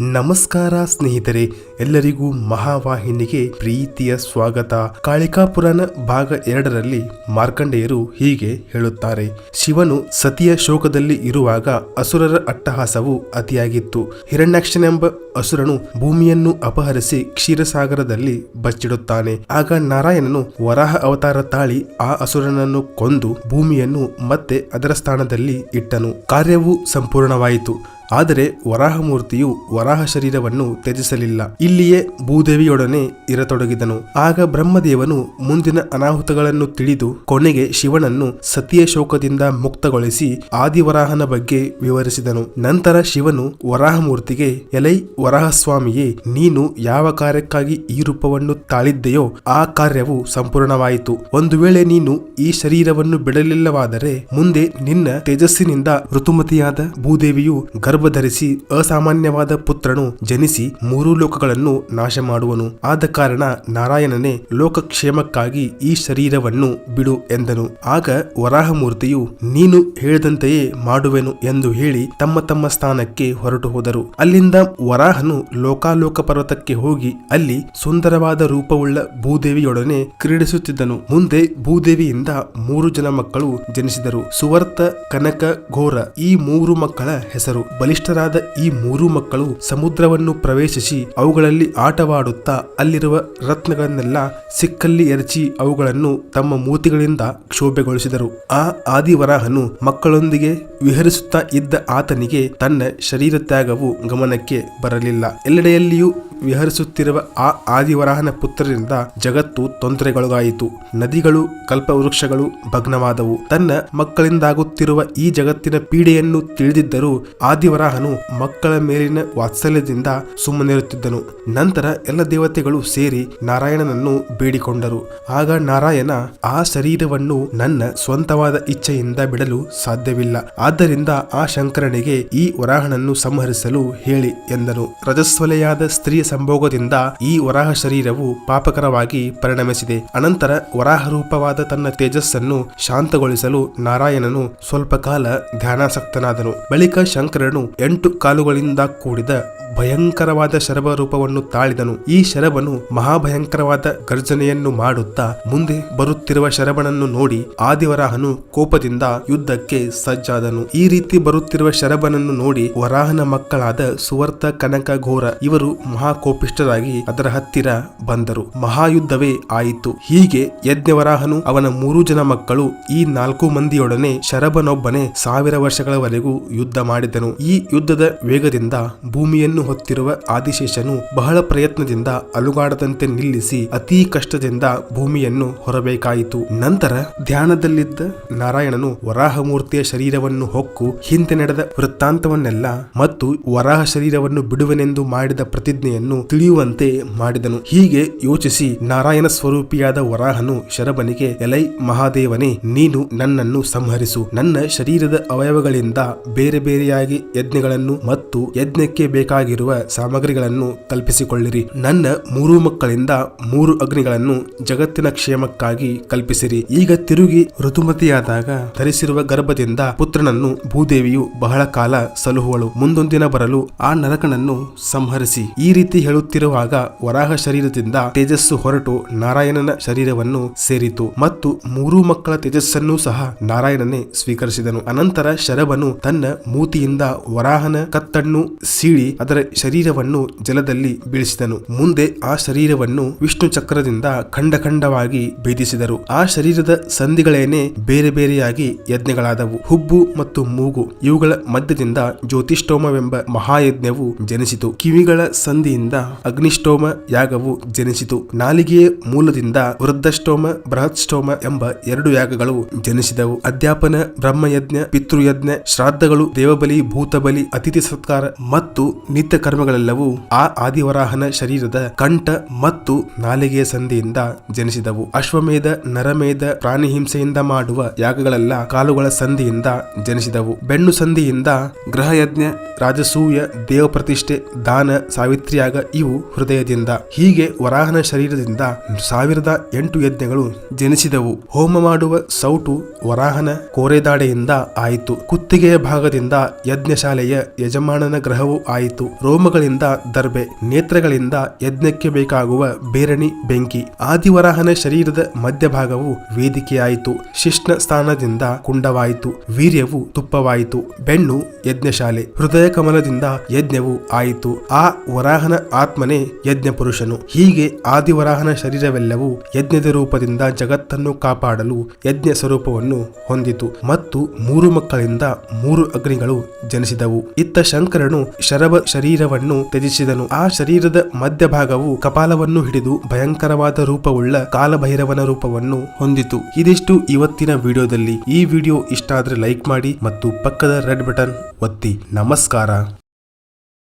ನಮಸ್ಕಾರ ಸ್ನೇಹಿತರೆ, ಎಲ್ಲರಿಗೂ ಮಹಾವಾಹಿನಿಗೆ ಪ್ರೀತಿಯ ಸ್ವಾಗತ. ಕಾಳಿಕಾ ಪುರಾಣ ಭಾಗ ಎರಡರಲ್ಲಿ ಮಾರ್ಕಂಡೇಯರು ಹೀಗೆ ಹೇಳುತ್ತಾರೆ. ಶಿವನು ಸತಿಯ ಶೋಕದಲ್ಲಿ ಇರುವಾಗ ಅಸುರರ ಅಟ್ಟಹಾಸವು ಅತಿಯಾಗಿತ್ತು. ಹಿರಣ್ಯಾಕ್ಷನೆಂಬ ಅಸುರನು ಭೂಮಿಯನ್ನು ಅಪಹರಿಸಿ ಕ್ಷೀರಸಾಗರದಲ್ಲಿ ಬಚ್ಚಿಡುತ್ತಾನೆ. ಆಗ ನಾರಾಯಣನು ವರಾಹ ಅವತಾರ ತಾಳಿ ಆ ಅಸುರನನ್ನು ಕೊಂದು ಭೂಮಿಯನ್ನು ಮತ್ತೆ ಅದರ ಸ್ಥಾನದಲ್ಲಿ ಇಟ್ಟನು. ಕಾರ್ಯವು ಸಂಪೂರ್ಣವಾಯಿತು. ಆದರೆ ವರಾಹಮೂರ್ತಿಯು ವರಾಹ ಶರೀರವನ್ನು ತ್ಯಜಿಸಲಿಲ್ಲ. ಇಲ್ಲಿಯೇ ಭೂದೇವಿಯೊಡನೆ ಇರತೊಡಗಿದನು. ಆಗ ಬ್ರಹ್ಮದೇವನು ಮುಂದಿನ ಅನಾಹುತಗಳನ್ನು ತಿಳಿದು ಕೊನೆಗೆ ಶಿವನನ್ನು ಸತಿಯ ಶೋಕದಿಂದ ಮುಕ್ತಗೊಳಿಸಿ ಆದಿವರಾಹನ ಬಗ್ಗೆ ವಿವರಿಸಿದನು. ನಂತರ ಶಿವನು ವರಾಹಮೂರ್ತಿಗೆ, ಎಲೈ ವರಾಹಸ್ವಾಮಿಯೇ, ನೀನು ಯಾವ ಕಾರ್ಯಕ್ಕಾಗಿ ಈ ರೂಪವನ್ನು ತಾಳಿದ್ದೆಯೋ ಆ ಕಾರ್ಯವು ಸಂಪೂರ್ಣವಾಯಿತು. ಒಂದು ವೇಳೆ ನೀನು ಈ ಶರೀರವನ್ನು ಬಿಡಲಿಲ್ಲವಾದರೆ ಮುಂದೆ ನಿನ್ನ ತೇಜಸ್ಸಿನಿಂದ ಋತುಮತಿಯಾದ ಭೂದೇವಿಯು ಗರ್ಭಧರಿಸಿ ಅಸಾಮಾನ್ಯವಾದ ಪುತ್ರನು ಜನಿಸಿ ಮೂರು ಲೋಕಗಳನ್ನು ನಾಶ ಮಾಡುವನು ಆದ ಕಾರಣ ನಾರಾಯಣನೇ ಲೋಕಕ್ಷೇಮಕ್ಕಾಗಿ ಈ ಶರೀರವನ್ನು ಬಿಡು ಎಂದನು. ಆಗ ವರಾಹಮೂರ್ತಿಯು, ನೀನು ಹೇಳಿದಂತೆಯೇ ಮಾಡುವೆನು ಎಂದು ಹೇಳಿ ತಮ್ಮ ತಮ್ಮ ಸ್ಥಾನಕ್ಕೆ ಹೊರಟು ಹೋದರು. ಅಲ್ಲಿಂದ ವರಾಹನು ಲೋಕಾಲೋಕ ಪರ್ವತಕ್ಕೆ ಹೋಗಿ ಅಲ್ಲಿ ಸುಂದರವಾದ ರೂಪವುಳ್ಳ ಭೂದೇವಿಯೊಡನೆ ಕ್ರೀಡಿಸುತ್ತಿದ್ದನು. ಮುಂದೆ ಭೂದೇವಿಯಿಂದ ಮೂರು ಜನ ಮಕ್ಕಳು ಜನಿಸಿದರು. ಸುವರ್ತ, ಕನಕ, ಘೋರ ಈ ಮೂರು ಮಕ್ಕಳ ಹೆಸರು ಬಲಿಷ್ಠರಾದ ಈ ಮೂರು ಮಕ್ಕಳು ಸಮುದ್ರವನ್ನು ಪ್ರವೇಶಿಸಿ ಅವುಗಳಲ್ಲಿ ಆಟವಾಡುತ್ತಾ ಅಲ್ಲಿರುವ ರತ್ನಗಳನ್ನೆಲ್ಲ ಸಿಕ್ಕಲ್ಲಿ ಎರಚಿ ಅವುಗಳನ್ನು ತಮ್ಮ ಮೂತಿಗಳಿಂದ ಕ್ಷೋಭೆಗೊಳಿಸಿದರು. ಆ ಆದಿವರಾಹನು ಮಕ್ಕಳೊಂದಿಗೆ ವಿಹರಿಸುತ್ತಾ ಇದ್ದ ಆತನಿಗೆ ತನ್ನ ಶರೀರ ತ್ಯಾಗವು ಗಮನಕ್ಕೆ ಬರಲಿಲ್ಲ. ಎಲ್ಲೆಡೆಯಲ್ಲಿಯೂ ವಿಹರಿಸುತ್ತಿರುವ ಆ ಆದಿವರಾಹನ ಪುತ್ರರಿಂದ ಜಗತ್ತು ತೊಂದರೆಗೊಳಗಾಯಿತು. ನದಿಗಳು, ಕಲ್ಪವೃಕ್ಷಗಳು ಭಗ್ನವಾದವು. ತನ್ನ ಮಕ್ಕಳಿಂದಾಗುತ್ತಿರುವ ಈ ಜಗತ್ತಿನ ಪೀಡೆಯನ್ನು ತಿಳಿದಿದ್ದರೂ ಆದಿವರಾಹನು ಮಕ್ಕಳ ಮೇಲಿನ ವಾತ್ಸಲ್ಯದಿಂದ ಸುಮ್ಮನಿರುತ್ತಿದ್ದನು. ನಂತರ ಎಲ್ಲ ದೇವತೆಗಳು ಸೇರಿ ನಾರಾಯಣನನ್ನು ಬೇಡಿಕೊಂಡರು. ಆಗ ನಾರಾಯಣ ಆ ಶರೀರವನ್ನು ನನ್ನ ಸ್ವಂತವಾದ ಇಚ್ಛೆಯಿಂದ ಬಿಡಲು ಸಾಧ್ಯವಿಲ್ಲ. ಆದ್ದರಿಂದ ಆ ಶಂಕರನಿಗೆ ಈ ವರಾಹನನ್ನು ಸಂಹರಿಸಲು ಹೇಳಿ ಎಂದನು. ರಜಸ್ವಲೆಯಾದ ಸ್ತ್ರೀಯ ಸಂಭೋಗದಿಂದ ಈ ವರಾಹ ಶರೀರವು ಪಾಪಕರವಾಗಿ ಪರಿಣಮಿಸಿದೆ. ಅನಂತರ ವರಾಹ ರೂಪವಾದ ತನ್ನ ತೇಜಸ್ಸನ್ನು ಶಾಂತಗೊಳಿಸಲು ನಾರಾಯಣನು ಸ್ವಲ್ಪ ಕಾಲ ಧ್ಯಾನಾಸಕ್ತನಾದನು. ಬಳಿಕ ಶಂಕರನು ಎಂಟು ಕಾಲುಗಳಿಂದ ಕೂಡಿದ ಭಯಂಕರವಾದ ಶರಭ ರೂಪವನ್ನು ತಾಳಿದನು. ಈ ಶರಭನು ಮಹಾಭಯಂಕರವಾದ ಗರ್ಜನೆಯನ್ನು ಮಾಡುತ್ತಾ ಮುಂದೆ ಬರುತ್ತಿರುವ ಶರಭನನ್ನು ನೋಡಿ ಆದಿವರಾಹನು ಕೋಪದಿಂದ ಯುದ್ಧಕ್ಕೆ ಸಜ್ಜಾದನು. ಈ ರೀತಿ ಬರುತ್ತಿರುವ ಶರಭನನ್ನು ನೋಡಿ ವರಾಹನ ಮಕ್ಕಳಾದ ಸುವರ್ತ ಕನಕ ಘೋರ ಇವರು ಮಹಾಕೋಪಿಷ್ಠರಾಗಿ ಅದರ ಹತ್ತಿರ ಬಂದರು. ಮಹಾಯುದ್ಧವೇ ಆಯಿತು. ಹೀಗೆ ಯಜ್ಞವರಾಹನು ಅವನ ಮೂರು ಜನ ಮಕ್ಕಳು ಈ ನಾಲ್ಕು ಮಂದಿಯೊಡನೆ ಶರಭನೊಬ್ಬನೇ ಸಾವಿರ ವರ್ಷಗಳವರೆಗೂ ಯುದ್ಧ ಮಾಡಿದನು. ಈ ಯುದ್ಧದ ವೇಗದಿಂದ ಭೂಮಿಯನ್ನು ಹೊತ್ತಿರುವ ಆದಿಶೇಷನು ಬಹಳ ಪ್ರಯತ್ನದಿಂದ ಅಲುಗಾಡದಂತೆ ನಿಲ್ಲಿಸಿ ಅತೀ ಕಷ್ಟದಿಂದ ಭೂಮಿಯನ್ನು ಹೊರಬೇಕಾಯಿತು. ನಂತರ ಧ್ಯಾನದಲ್ಲಿದ್ದ ನಾರಾಯಣನು ವರಾಹಮೂರ್ತಿಯ ಶರೀರವನ್ನು ಹೊಕ್ಕು ಹಿಂದೆ ನಡೆದ ವೃತ್ತಾಂತವನ್ನೆಲ್ಲ ಮತ್ತು ವರಾಹ ಶರೀರವನ್ನು ಬಿಡುವನೆಂದು ಮಾಡಿದ ಪ್ರತಿಜ್ಞೆಯನ್ನು ತಿಳಿಯುವಂತೆ ಮಾಡಿದನು. ಹೀಗೆ ಯೋಚಿಸಿ ನಾರಾಯಣ ಸ್ವರೂಪಿಯಾದ ವರಾಹನು ಶರಬನಿಗೆ, ಎಲೈ ಮಹಾದೇವನೇ, ನೀನು ನನ್ನನ್ನು ಸಂಹರಿಸು. ನನ್ನ ಶರೀರದ ಅವಯವಗಳಿಂದ ಬೇರೆ ಬೇರೆಯಾಗಿ ಯಜ್ಞಗಳನ್ನು ಮತ್ತು ಯಜ್ಞಕ್ಕೆ ಬೇಕಾಗಿರುವ ಸಾಮಗ್ರಿಗಳನ್ನು ಕಲ್ಪಿಸಿಕೊಳ್ಳಿರಿ ನನ್ನ ಮೂರು ಮಕ್ಕಳಿಂದ ಮೂರು ಅಗ್ನಿಗಳನ್ನು ಜಗತ್ತಿನ ಕ್ಷೇಮಕ್ಕಾಗಿ ಕಲ್ಪಿಸಿರಿ. ಈಗ ತಿರುಗಿ ಋತುಮತಿಯಾದಾಗ ಧರಿಸಿರುವ ಗರ್ಭದಿಂದ ಪುತ್ರನನ್ನು ಭೂದೇವಿಯು ಬಹಳ ಕಾಲ ಸಲುಹುವಳು. ಮುಂದೊಂದಿನ ಬರಲು ಆ ನರಕನನ್ನು ಸಂಹರಿಸಿ. ಈ ರೀತಿ ಹೇಳುತ್ತಿರುವಾಗ ವರಾಹ ಶರೀರದಿಂದ ತೇಜಸ್ಸು ಹೊರಟು ನಾರಾಯಣನ ಶರೀರವನ್ನು ಸೇರಿತು. ಮತ್ತು ಮೂರು ಮಕ್ಕಳ ತೇಜಸ್ಸನ್ನು ಸಹ ನಾರಾಯಣನೇ ಸ್ವೀಕರಿಸಿದನು. ಅನಂತರ ಶರಭನು ತನ್ನ ಮೂತಿಯಿಂದ ವರಾಹನ ಕತ್ತನ್ನು ಸೀಳಿ ಅದರ ಶರೀರವನ್ನು ಜಲದಲ್ಲಿ ಬೀಳಿಸಿದನು. ಮುಂದೆ ಆ ಶರೀರವನ್ನು ವಿಷ್ಣು ಚಕ್ರದಿಂದ ಖಂಡ ಖಂಡವಾಗಿ ಭೇದಿಸಿದರು. ಆ ಶರೀರದ ಸಂಧಿಗಳೇನೆ ಬೇರೆ ಬೇರೆಯಾಗಿ ಯಜ್ಞಗಳಾದವು. ಹುಬ್ಬು ಮತ್ತು ಮೂಗು ಇವುಗಳ ಮಧ್ಯದಿಂದ ಜ್ಯೋತಿಷ್ಠೋಮವೆಂಬ ಮಹಾಯಜ್ಞವು ಜನಿಸಿತು. ಕಿವಿಗಳ ಸಂಧಿಯಿಂದ ಅಗ್ನಿಷ್ಠೋಮ ಯಾಗವು ಜನಿಸಿತು. ನಾಲಿಗೆಯ ಮೂಲದಿಂದ ವೃದ್ಧಷ್ಟೋಮ ಬೃಹತ್ಷ್ಟೋಮ ಎಂಬ ಎರಡು ಯಾಗಗಳು ಜನಿಸಿದವು. ಅಧ್ಯಾಪನ, ಬ್ರಹ್ಮಯಜ್ಞ, ಪಿತೃಯಜ್ಞ, ಶ್ರಾದ್ದಗಳು, ದೇವಬಲಿ, ಭೂತಬಲಿ, ಅತಿಥಿ ಸತ್ಕಾರ ಮತ್ತು ನಿತ್ಯ ಕರ್ಮಗಳೆಲ್ಲವೂ ಆ ಆದಿವರಾಹನ ಶರೀರದ ಕಂಠ ಮತ್ತು ನಾಲಿಗೆಯ ಸಂಧಿಯಿಂದ ಜನಿಸಿದವು. ಅಶ್ವಮೇಧ, ನರಮೇಧ ಪ್ರಾಣಿ ಹಿಂಸೆಯಿಂದ ಮಾಡುವ ಯಾಗಗಳೆಲ್ಲ ಕಾಲುಗಳ ಸಂಧಿಯಿಂದ ಜನಿಸಿದವು. ಬೆನ್ನು ಸಂಧಿಯಿಂದ ಗ್ರಹಯಜ್ಞ, ರಾಜಸೂಯ ದೇವ ಪ್ರತಿಷ್ಠೆ ದಾನ, ಸಾವಿತ್ರಿಯಾಗ ಇವು ಹೃದಯದಿಂದ. ಹೀಗೆ ವರಾಹನ ಶರೀರದಿಂದ ಸಾವಿರದ ಎಂಟು ಯಜ್ಞಗಳು ಜನಿಸಿದವು. ಹೋಮ ಮಾಡುವ ಸೌಟು ವರಾಹನ ಕೋರೆದಾಡೆಯಿಂದ ಆಯಿತು. ಕುತ್ತಿಗೆಯ ಭಾಗದಿಂದ ಯಜ್ಞಶಾಲೆಯ ಯಜಮಾನನ ಗ್ರಹವು ಆಯಿತು. ರೋಮಗಳಿಂದ ದರ್ಬೆ, ನೇತ್ರಗಳಿಂದ ಯಜ್ಞಕ್ಕೆ ಬೇಕಾಗುವ ಬೇರಣಿ, ಬೆಂಕಿ, ಆದಿವರಾಹನ ಶರೀರದ ಮಧ್ಯಭಾಗವು ವೇದಿಕೆಯಾಯಿತು, ಶಿಷ್ಣ ಸ್ಥಾನದಿಂದ ಕುಂಡವಾಯಿತು, ವೀರ್ಯವು ತುಪ್ಪವಾಯಿತು, ಬೆಣ್ಣು ಯಜ್ಞಶಾಲೆ, ಹೃದಯ ಕಮಲದಿಂದ ಯಜ್ಞವು ಆಯಿತು. ಆ ವರಾಹನ ಆತ್ಮನೇ ಯಜ್ಞ ಪುರುಷನು. ಹೀಗೆ ಆದಿವರಾಹನ ಶರೀರವೆಲ್ಲವೂ ಯಜ್ಞದ ರೂಪದಿಂದ ಜಗತ್ತನ್ನು ಕಾಪಾಡಲು ಯಜ್ಞ ಸ್ವರೂಪವನ್ನು ಹೊಂದಿತು. ಮತ್ತು ಮೂರು ಮಕ್ಕಳಿಂದ ಮೂರು ಅಗ್ನಿಗಳು ಜನಿಸಿದವು. ಇತ್ತ ಶಂಕರನು ಶರಭ ಶರೀರವನ್ನು ತ್ಯಜಿಸಿದನು. ಆ ಶರೀರದ ಮಧ್ಯಭಾಗವು ಕಪಾಲವನ್ನು ಹಿಡಿದು ಭಯಂಕರವಾದ ರೂಪವುಳ್ಳ ಕಾಲಭೈರವನ ರೂಪವನ್ನು ಹೊಂದಿತು. ಇದಿಷ್ಟು ಇವತ್ತಿನ ವಿಡಿಯೋದಲ್ಲಿ. ಈ ವಿಡಿಯೋ ಇಷ್ಟ ಆದ್ರೆ ಲೈಕ್ ಮಾಡಿ ಮತ್ತು ಪಕ್ಕದ ರೆಡ್ ಬಟನ್ ಒತ್ತಿ. ನಮಸ್ಕಾರ.